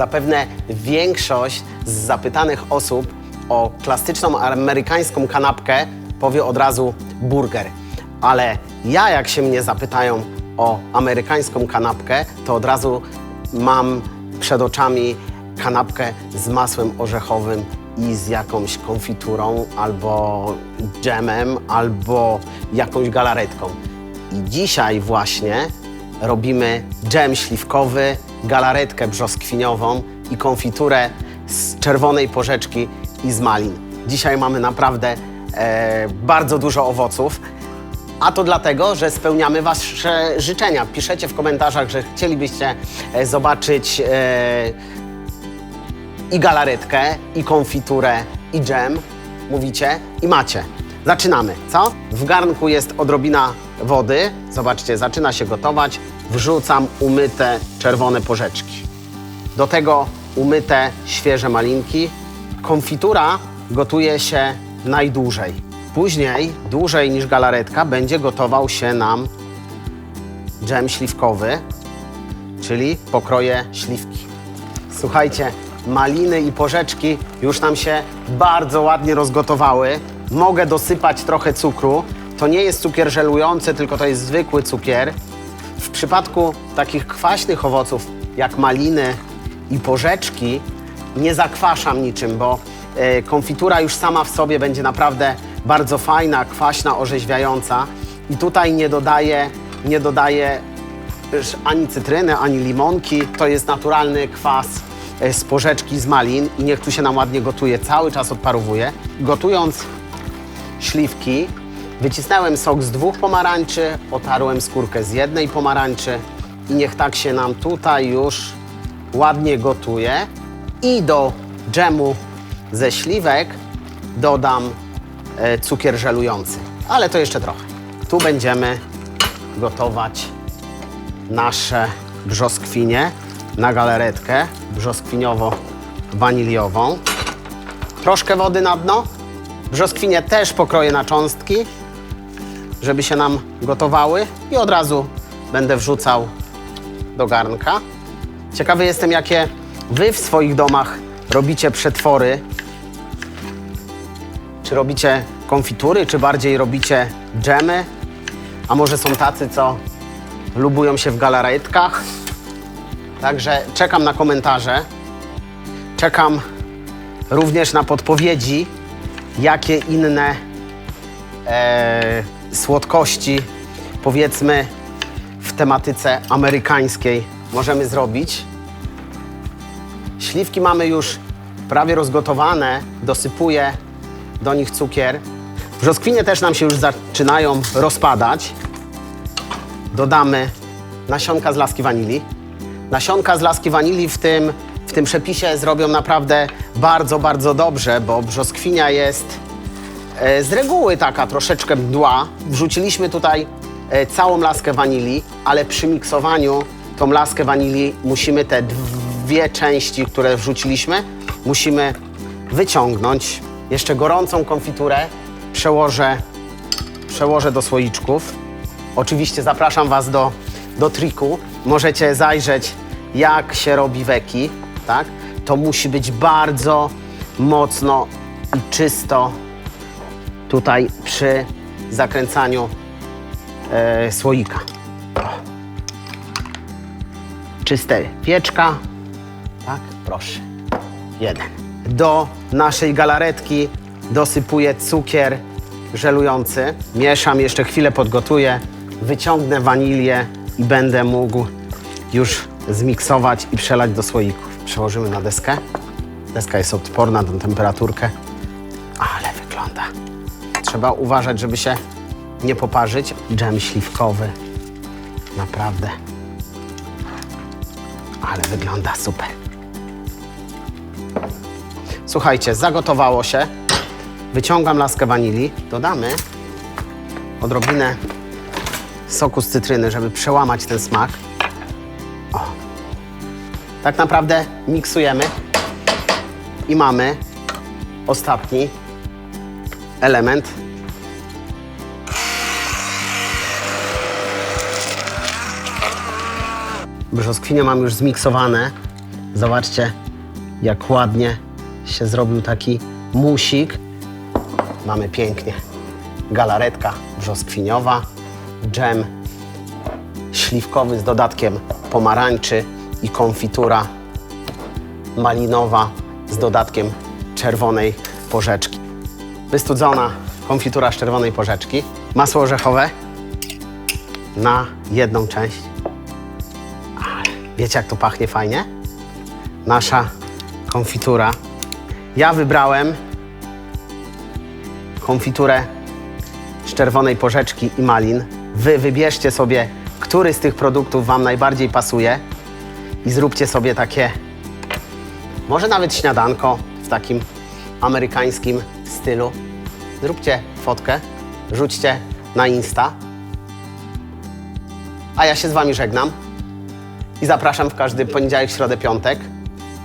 Zapewne większość z zapytanych osób o klasyczną amerykańską kanapkę powie od razu burger. Ale ja, jak się mnie zapytają o amerykańską kanapkę, to od razu mam przed oczami kanapkę z masłem orzechowym i z jakąś konfiturą, albo dżemem, albo jakąś galaretką. I dzisiaj właśnie robimy dżem śliwkowy, galaretkę brzoskwiniową i konfiturę z czerwonej porzeczki i z malin. Dzisiaj mamy naprawdę e, bardzo dużo owoców. A to dlatego, że spełniamy Wasze życzenia. Piszecie w komentarzach, że chcielibyście e, zobaczyć e, i galaretkę, i konfiturę, i dżem. Mówicie i macie. Zaczynamy, co? W garnku jest odrobina wody. Zobaczcie, zaczyna się gotować. Wrzucam umyte czerwone porzeczki. Do tego umyte świeże malinki. Konfitura gotuje się najdłużej. Później, dłużej niż galaretka, będzie gotował się nam dżem śliwkowy, czyli pokroję śliwki. Słuchajcie, maliny i porzeczki już nam się bardzo ładnie rozgotowały. Mogę dosypać trochę cukru. To nie jest cukier żelujący, tylko to jest zwykły cukier. W przypadku takich kwaśnych owoców jak maliny i porzeczki nie zakwaszam niczym, bo e, konfitura już sama w sobie będzie naprawdę bardzo fajna, kwaśna, orzeźwiająca. I tutaj nie dodaję, nie dodaję ani cytryny, ani limonki. To jest naturalny kwas e, z porzeczki z malin i niech tu się nam ładnie gotuje, cały czas odparowuje. Gotując śliwki, wycisnąłem sok z dwóch pomarańczy, otarłem skórkę z jednej pomarańczy i niech tak się nam tutaj już ładnie gotuje. I do dżemu ze śliwek dodam e, cukier żelujący, ale to jeszcze trochę. Tu będziemy gotować nasze brzoskwinie na galaretkę brzoskwiniowo-waniliową. Troszkę wody na dno. Brzoskwinie też pokroję na cząstki, żeby się nam gotowały i od razu będę wrzucał do garnka. Ciekawy jestem, jakie wy w swoich domach robicie przetwory. Czy robicie konfitury, czy bardziej robicie dżemy? A może są tacy, co lubują się w galaretkach? Także czekam na komentarze. Czekam również na podpowiedzi, jakie inne e, słodkości, powiedzmy w tematyce amerykańskiej, możemy zrobić. Śliwki mamy już prawie rozgotowane, dosypuję do nich cukier. Brzoskwinie też nam się już zaczynają rozpadać. Dodamy nasionka z laski wanilii. Nasionka z laski wanilii w tym, w tym przepisie zrobią naprawdę bardzo, bardzo dobrze, bo brzoskwinia jest z reguły taka troszeczkę mdła. Wrzuciliśmy tutaj e, całą laskę wanilii, ale przy miksowaniu tą laskę wanilii musimy te dwie części, które wrzuciliśmy, musimy wyciągnąć. Jeszcze gorącą konfiturę przełożę, przełożę do słoiczków. Oczywiście zapraszam Was do, do triku. Możecie zajrzeć, jak się robi weki, tak? To musi być bardzo mocno i czysto tutaj przy zakręcaniu e, słoika. Czyste wieczka, tak? Proszę. Jeden. Do naszej galaretki dosypuję cukier żelujący. Mieszam, jeszcze chwilę podgotuję. Wyciągnę wanilię i będę mógł już zmiksować i przelać do słoików. Przełożymy na deskę. Deska jest odporna na temperaturkę, ale wygląda. Trzeba uważać, żeby się nie poparzyć. Dżem śliwkowy. Naprawdę. Ale wygląda super. Słuchajcie, zagotowało się. Wyciągam laskę wanilii. Dodamy odrobinę soku z cytryny, żeby przełamać ten smak. O. Tak naprawdę miksujemy i mamy ostatni element. Brzoskwinie mam już zmiksowane. Zobaczcie, jak ładnie się zrobił taki musik. Mamy pięknie. Galaretka brzoskwiniowa, dżem śliwkowy z dodatkiem pomarańczy i konfitura malinowa z dodatkiem czerwonej porzeczki. Wystudzona konfitura z czerwonej porzeczki, masło orzechowe na jedną część. Wiecie, jak to pachnie fajnie? Nasza konfitura. Ja wybrałem konfiturę z czerwonej porzeczki i malin. Wy wybierzcie sobie, który z tych produktów Wam najbardziej pasuje i zróbcie sobie takie, może nawet śniadanko w takim amerykańskim stylu. Zróbcie fotkę, rzućcie na Insta. A ja się z Wami żegnam i zapraszam w każdy poniedziałek, środę, piątek.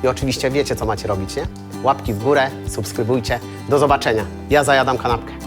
I oczywiście wiecie, co macie robić, nie? Łapki w górę, subskrybujcie. Do zobaczenia. Ja zajadam kanapkę.